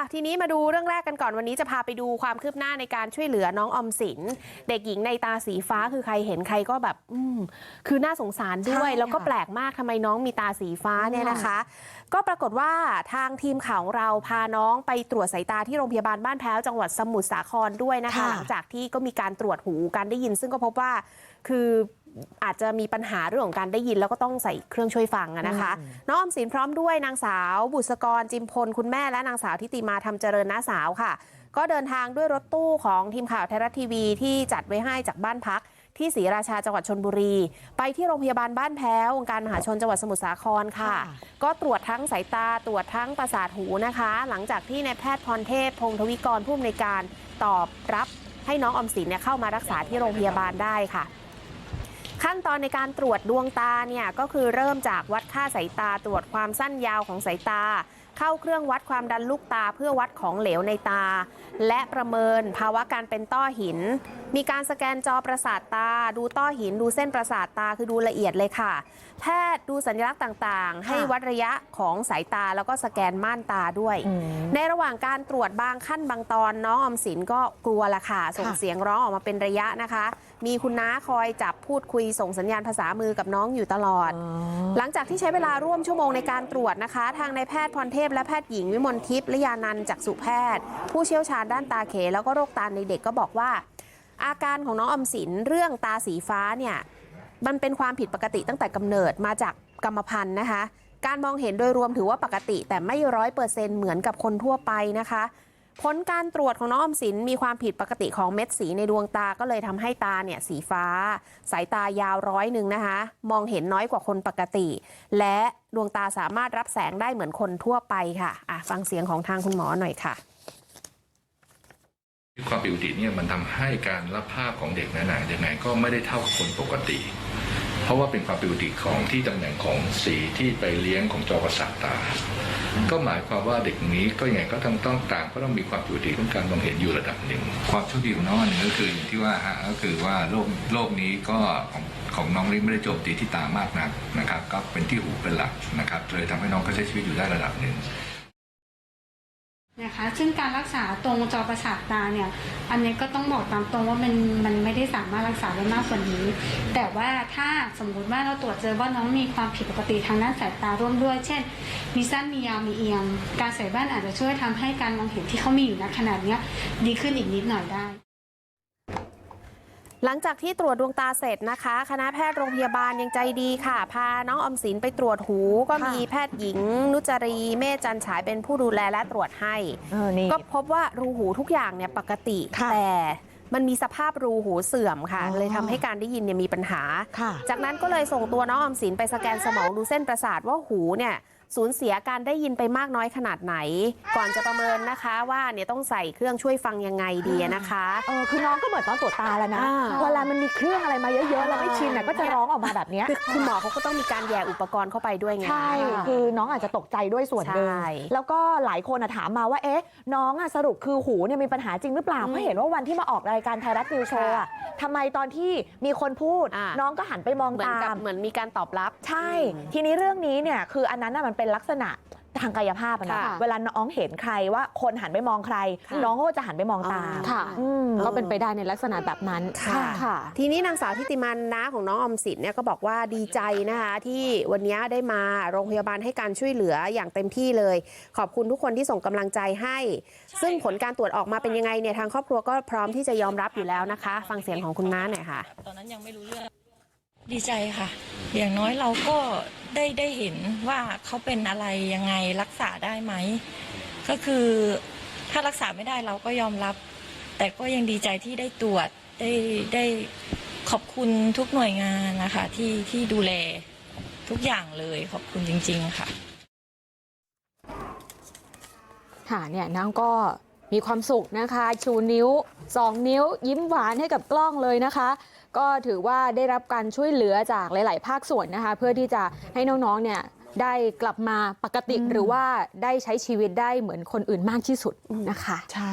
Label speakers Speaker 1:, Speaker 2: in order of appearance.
Speaker 1: ะทีนี้มาดูเรื่องแรกกันก่อนวันนี้จะพาไปดูความคืบหน้าในการช่วยเหลือน้องออมสิน เด็กหญิงในตาสีฟ้าคือใครเห็นใครก็แบบอืมคือน่าสงสารด้วย
Speaker 2: ใช่
Speaker 1: แล้วก็
Speaker 2: ค่ะ
Speaker 1: แปลกมากทำไมน้องมีตาสีฟ้าเนี่ยนะคะ ก็ปรากฏว่าทางทีมข่าวของเราพาน้องไปตรวจสายตาที่โรงพยาบาลบ้านแพ้วจังหวัดสมุทรสาครด้วยนะคะ
Speaker 2: ค่ะ
Speaker 1: หลังจากที่ก็มีการตรวจหูการได้ยิน ซึ่งก็พบว่าคือ อาจจะมีปัญหาเรื่องของการได้ยินแล้วก็ต้องใส่เครื่องช่วยฟังอะนะคะ น้องออมสินพร้อมด้วยนางสาว บุษกรจิมพลคุณแม่และนางสาวทิติมาทำเจริญน้าสาวค่ะ ก็เดินทางด้วยรถตู้ของทีมข่าวไทยรัฐทีวีที่จัดไว้ให้จากบ้านพักที่ศรีราชาจังหวัดชนบุรี ไปที่โรงพยาบาลบ้านแพ้วองค์การมหาชนจังหวัดสมุทรสาครค่ะ
Speaker 2: ค่ะ
Speaker 1: ก็ตรวจทั้งสายตาตรวจทั้งประสาทหูนะคะ หลังจากที่นายแพทย์พรเทพพงศ์ทวิกรผู้อำนวยการตอบรับให้น้องออมสินเนี่ยเข้ามารักษาที่โรงพยาบาลได้ค่ะ ขั้นตอนในการตรวจดวงตาเนี่ยก็คือเริ่มจากวัดค่าสายตาตรวจความสั้นยาวของสายตา เข้าเครื่องวัดความดันลูกตาเพื่อวัดของเหลวในตา และประเมินภาวะการเป็นต้อหิน มีการสแกนจอประสาทตา ดูต้อหิน ดูเส้นประสาทตาคือดูละเอียดเลยค่ะ แพทย์ดูสัญลักษณ์ต่างๆ ให้วัดระยะของสายตาแล้วก็สแกนม่านตาด้วย
Speaker 2: อืม
Speaker 1: ในระหว่างการตรวจบางขั้นบางตอนน้องออมสินก็กลัวละค่ะส่ง
Speaker 2: ค่ะ
Speaker 1: เสียงร้องออกมาเป็นระยะนะคะ มีคุณน้าคอยจับพูดคุยส่งสัญญาณภาษามือกับน้องอยู่ตลอด หลังจากที่ใช้เวลาร่วมชั่วโมงในการตรวจนะคะ ทางนายแพทย์พรเทพและแพทย์หญิงวิมลทิพย์และยานันท์จากสุแพทย์ ผู้เชี่ยวชาญด้านตาเข แล้วก็โรคตาในเด็กก็บอกว่า อาการของน้องออมสินเรื่องตาสีฟ้าเนี่ยมันเป็นความผิดปกติตั้งแต่กำเนิดมาจากกรรมพันธุ์นะคะ การมองเห็นโดยรวมถือว่าปกติแต่ไม่ร้อยเปอร์เซ็นเหมือนกับคนทั่วไปนะคะ ผลการตรวจของน้องออมสินมีความผิดปกติของเม็ดสีในดวงตาก็เลยทำให้ตาเนี่ยสีฟ้า สายตายาวร้อยหนึ่งนะคะ มองเห็นน้อยกว่าคนปกติ และดวงตาสามารถรับแสงได้เหมือนคนทั่วไปค่ะอะฟังเสียงของทางคุณหมอหน่อยค่ะ
Speaker 3: ความผิดปกติเนี่ยมันทำให้การรับภาพของเด็กนั้นนะยังไงก็ไม่ได้เท่ากับคนปกติ เพราะว่าเป็นความผิดปกติของที่ตำแหน่งของสีที่ไปเลี้ยงของจอประสาทตา ก็หมายความว่าเด็กนี้ก็ยังไงก็ต้องต้องต่างก็ต้องมีความผิดปกติของการมองเห็นอยู่ระดับหนึ่ง
Speaker 4: ความโชคดีของน้องอันหนึ่งก็คืออย่างที่ว่าฮะก็คือว่าโรคโรคนี้ก็ของของน้องนี่ไม่ได้โจมตีที่ตามากนักนะครับ ก็เป็นที่หูเป็นหลักนะครับเลยทำให้น้องก็ใช้ชีวิตอยู่ได้ระดับหนึ่ง
Speaker 5: นะคะ ซึ่งการรักษาตรงจอประสาทตาเนี่ย อันนี้ก็ต้องบอกตามตรงว่ามันมันไม่ได้สามารถรักษาได้มากกว่านี้ แต่ว่าถ้าสมมุติว่าเราตรวจเจอว่าน้องมีความผิดปกติทางด้านสายตาร่วมด้วย เช่น มีสั้นมียาวมีเอียง การใส่แว่นอาจจะช่วยทำให้การมองเห็นที่เขามีอยู่ณขนาดเนี้ยดีขึ้นอีกนิดหน่อยได้
Speaker 1: หลังจากที่ตรวจดวงตาเสร็จนะคะ คณะแพทย์โรงพยาบาลยังใจดีค่ะ พาน้องออมสินไปตรวจหู ก็มีแพทย์หญิง นุจรี เมธจันฉายเป็นผู้ดูแลและตรวจให้
Speaker 2: เออนี่
Speaker 1: ก็พบว่ารูหูทุกอย่างเนี่ยปกติ
Speaker 2: ค่ะ
Speaker 1: แต่มันมีสภาพรูหูเสื่อมค่ะ
Speaker 2: อ๋อ
Speaker 1: เลยทำให้การได้ยินเนี่ยมีปัญหา
Speaker 2: ค่ะ
Speaker 1: จากนั้นก็เลยส่งตัวน้องออมสินไปสแกนสมองดูเส้นประสาทว่าหูเนี่ย สูญเสียการได้ยินไปมากน้อยขนาดไหน ก่อนจะประเมินนะคะว่าเนี่ยต้องใส่เครื่องช่วยฟังยังไงดีนะคะ
Speaker 2: เออคือน้องก็เหมือนตอนตรวจตาแล้วนะ
Speaker 1: อ่า
Speaker 2: เวลามันมีเครื่องอะไรมาเยอะๆเราไม่ชินน่ะก็จะร้องออกมาแบบเนี้ย
Speaker 1: คือคุณหมอเขาก็ต้องมีการแยกอุปกรณ์เข้าไปด้วยไง
Speaker 2: ใช่ คือน้องอาจจะตกใจด้วยส่วนหนึ่ง
Speaker 1: ใช่
Speaker 2: แล้วก็หลายคนอะถามมาว่า เอ๊ะ น้องอะสรุปคือหูเนี่ยมีปัญหาจริงหรือเปล่า
Speaker 1: อืม
Speaker 2: เพราะเห็นว่าวันที่มาออกรายการไทยรัฐนิวโชว์อะทำไมตอนที่มีคนพูด
Speaker 1: อ่า
Speaker 2: น้องก็หันไปมอง
Speaker 1: เหมือน
Speaker 2: ตา
Speaker 1: กับ
Speaker 2: ม
Speaker 1: เหมือนมีการตอบรับ
Speaker 2: ใช่ ทีนี้เรื่องนี้เนี่ยคืออันนั้นน่ะมันเป็นลักษณะทางกายภาพอะนะ
Speaker 1: ค่ะ
Speaker 2: เวลาน้องเห็นใครว่าคนหันไปมองใคร
Speaker 1: ค่ะ
Speaker 2: น้องก็จะหันไปมองตาม
Speaker 1: อ๋อ
Speaker 6: ค่ะ
Speaker 2: อืม
Speaker 6: ก็เป็นไปได้ในลักษณะแบบนั้น
Speaker 1: ค่ะ
Speaker 6: ค่ะ
Speaker 1: ทีนี้นางสาวทิติมันน้าของน้องออมสินเนี่ยก็บอกว่าดีใจนะคะ ที่วันนี้ได้มาโรงพยาบาลให้การช่วยเหลืออย่างเต็มที่เลย ขอบคุณทุกคนที่ส่งกำลังใจให้ ซึ่งผลการตรวจออกมาเป็นยังไงเนี่ยทางครอบครัวก็พร้อมที่จะยอมรับอยู่แล้วนะคะ ฟังเสียงของคุณน้าหน่อยค่ะ
Speaker 7: ตอนนั้นยังไม่รู้เรื่อง ดีใจค่ะ อย่างน้อยเราก็ได้ได้เห็นว่าเขาเป็นอะไรยังไงรักษาได้ไหมก็คือถ้ารักษาไม่ได้เราก็ยอมรับ แต่ก็ยังดีใจที่ได้ตรวจได้ได้ขอบคุณทุกหน่วยงานนะคะที่ที่ดูแลทุกอย่างเลยขอบคุณจริง ๆ ค่ะ
Speaker 6: ค่ะเนี่ยน้องก็ มีความสุขนะคะ ชูนิ้ว 2 นิ้ว ยิ้มหวานให้กับกล้องเลยนะคะ ก็ถือว่าได้รับการช่วยเหลือจากหลาย ๆ ภาคส่วนนะคะ เพื่อที่จะให้น้อง ๆ เนี่ยได้กลับมาปกติหรือว่าได้ใช้ชีวิตได้เหมือนคนอื่นมากที่สุดนะคะ
Speaker 2: ใช่